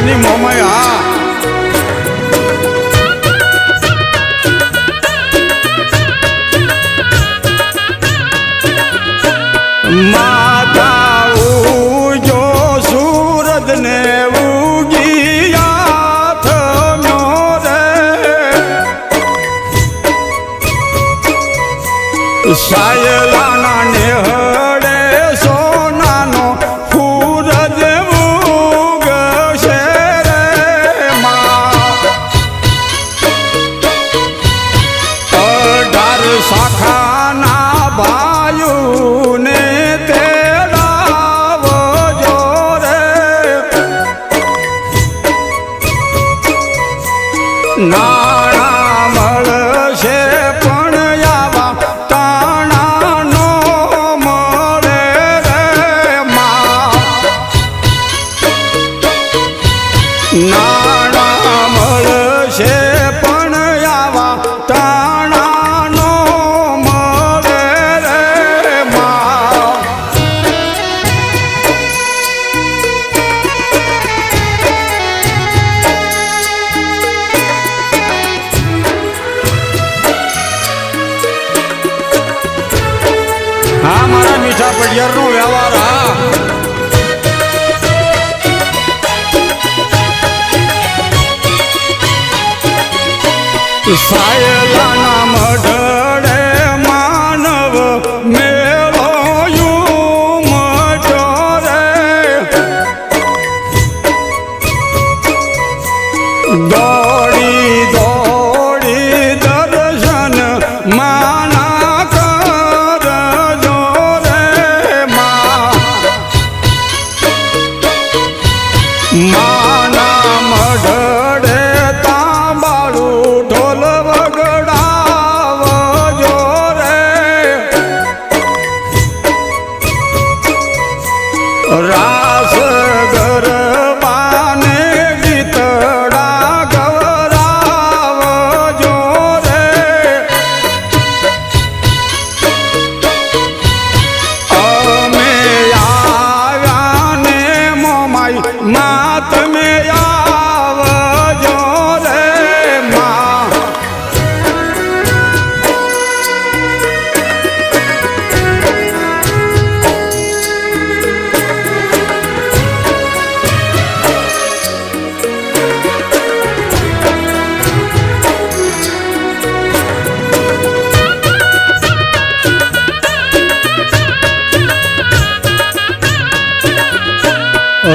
ભુવાની મોમઈ હા. માતા No. Fire line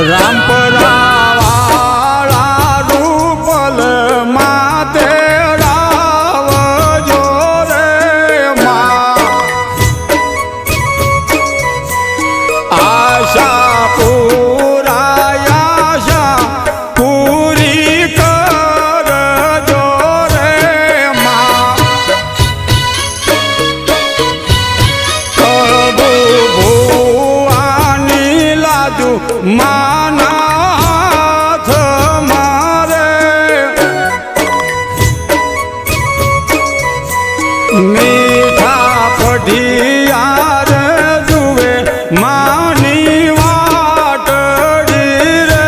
রামপরা મીઠા પઢિયાર જુએ માની વાટડી રે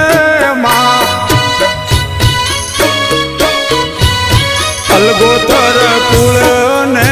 માં. અલગોતર કુળ ને